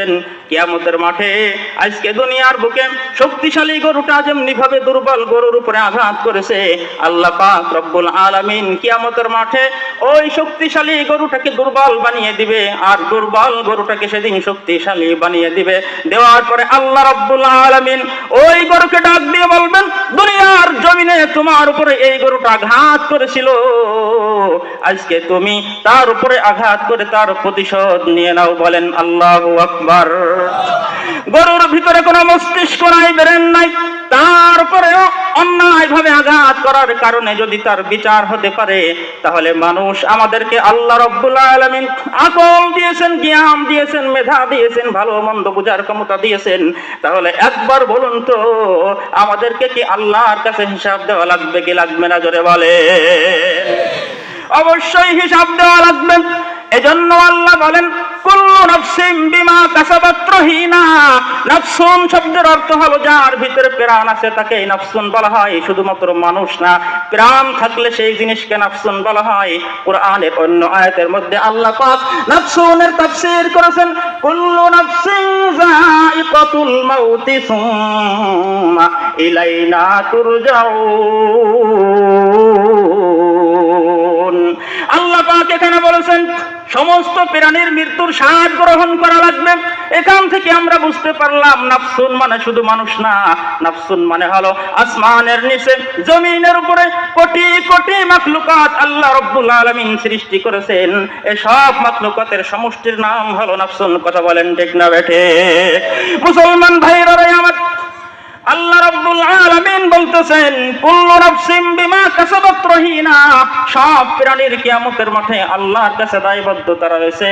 দিয়েছেন কিয়ামতের মাঠে আজকে দুনিয়ার বুকে শক্তিশালী গরুটা যেমনি ভাবে দুর্বল গরুর উপরে আঘাত করেছে, আল্লাহ পাক রব্বুল আলামিন কিয়ামতের মাঠে ওই শক্তিশালী গরুটাকে দুর্বল বানিয়ে দিবে আর দুর্বল গরুটাকে সেদিন শক্তিশালী বানিয়ে দিবে। দেওয়ার পরে আল্লাহ রব্বুল আলামিন ওই গরুকে ডাক দিয়ে বলবেন, দুনিয়ার জমিনে তোমার উপরে এই গরুটা আঘাত করেছিল। আজকে তুমি তার উপরে আঘাত করে তার প্রতিশোধ নিয়ে নাও। বলেন আল্লাহ আকবার। গরুর ভিতরে কোনো মস্তিষ্ক নাই, বেরেন নাই, তারপরেও অন্যায় ভাবে আঘাত করার কারণে যদি তার বিচার হতে পারে, তাহলে মানুষ আমাদেরকে আল্লাহ রব্বুল আলমিন আকল দিয়েছেন, জ্ঞান দিয়েছেন, মেধা দিয়েছেন, ভালো মন্দ বুঝার ক্ষমতা দিয়েছেন। তাহলে একবার বলুন তো, আমাদেরকে কি আল্লাহর কাছে হিসাব দেওয়া লাগবে, কি লাগবে না জোরে বলে অবশ্যই হিসাব দেওয়া লাগবে। এজন্য আল্লাহ বলেন, কুল্লু নাফসিম বিমা কাসাবাত রহিনা। শব্দের অর্থ হলো যার ভিতরে প্রাণ আছে তাকে নাফসুন বলা হয়, শুধুমাত্র মানুষ না। প্রাণ থাকলে সেই জিনিসকে নাফসুন বলা হয়। কোরআনের অন্য আয়াতের মধ্যে আল্লাহ পাক নাফসুনের তাফসীর করেছেন, কুল্লু নাফসিন যায়িকাতুল মাউতি সুম্মা ইলাইনা তুরজাউন। আল্লাহ পাক এখানে বলেছেন, সমস্ত প্রাণীর মৃত্যুর স্বাদ গ্রহণ করা লাগবে। এখান থেকে আমরা বুঝতে পারলাম, নাফসুন মানে শুধু মানুষ না, নাফসুন মানে হলো আসমানের নিচে, জমিনের উপরে কোটি কোটি মাখলুকাত আল্লাহ রব্বুল আলামিন সৃষ্টি করেছেন। এই সব মাখলুকাতের সমষ্টির নাম হলো নাফসুন, কথা বলেন ঠিক না বেঠে। মুসলমান ভাইরা বলতেছেন কুল্লু নাফসিম বিমা কাসাবাত রহিনা। সব প্রাণীর কিয়ামতের মাঠে আল্লাহর কাছে দায়বদ্ধতা রয়েছে।